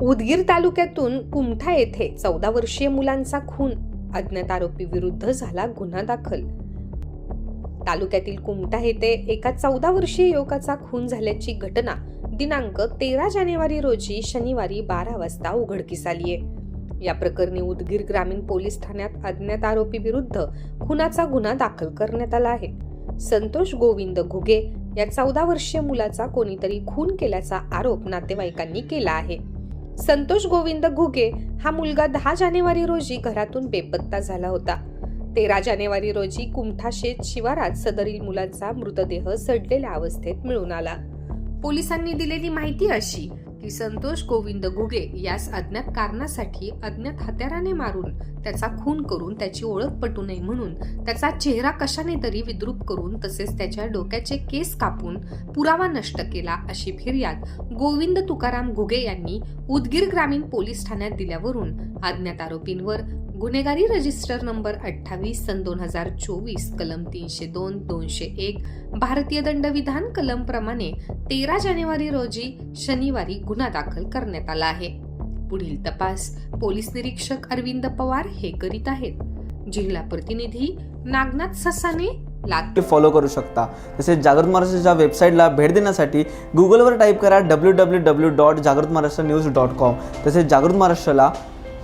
उदगीर तालुक्यातून कुमठा येथे चौदा वर्षीय मुलांचा खून अज्ञात आरोपी विरुद्ध झाला गुन्हा दाखल. तालुक्यातील कुमठा येथे एका चौदा वर्षीय युवकाचा खून झाल्याची घटना दिनांक तेरा जानेवारी रोजी शनिवारी बारा वाजता उघडकीस आली आहे या प्रकरणी उदगीर ग्रामीण पोलीस ठाण्यात अज्ञात आरोपी विरुद्ध खुनाचा गुन्हा दाखल करण्यात आला आहे. संतोष गोविंद घुगे या चौदा वर्षीय मुलाचा कोणीतरी खून केल्याचा आरोप नातेवाईकांनी केला आहे. संतोष गोविंद घुगे हा मुलगा दहा जानेवारी रोजी घरातून बेपत्ता झाला होता. तेरा जानेवारी रोजी कुमठा शेत शिवारात सदरील मुलांचा मृतदेह सडलेल्या अवस्थेत मिळून आला. पोलिसांनी दिलेली माहिती अशी की संतोष गोविंद घुगे यास अज्ञात कारणासाठी अज्ञात हत्याराने मारून त्याचा खून करून त्याची ओळख पटू नये म्हणून त्याचा चेहरा कशाने तरी विद्रूप करून तसेच त्याच्या डोक्याचे केस कापून पुरावा नष्ट केला अशी फिर्याद गोविंद तुकाराम घुगे यांनी उदगीर ग्रामीण पोलीस ठाण्यात दिल्यावरून अज्ञात आरोपींवर गुन्हेगारी रजिस्टर नंबर अठ्ठावीस सन दोन हजार चोवीस कलम तीनशे दोन दोनशे एक भारतीय दंडविधान कलम प्रमाणे तेरा जानेवारी रोजी शनिवारी गुन्हा दाखल करण्यात आला आहे. पुढील तपास पोलीस निरीक्षक अरविंद पवार हे करीत आहेत. जिल्हा प्रतिनिधी नागनाथ ससाने लातूर फॉलो करू शकता. तसेच जागृत महाराष्ट्राच्या वेबसाईटला भेट देण्यासाठी गुगलवर टाईप करा डब्ल्यू डब्ल्यू डब्ल्यू डॉट जागृत महाराष्ट्र न्यूज डॉट कॉम तसेच जागृत महाराष्ट्राला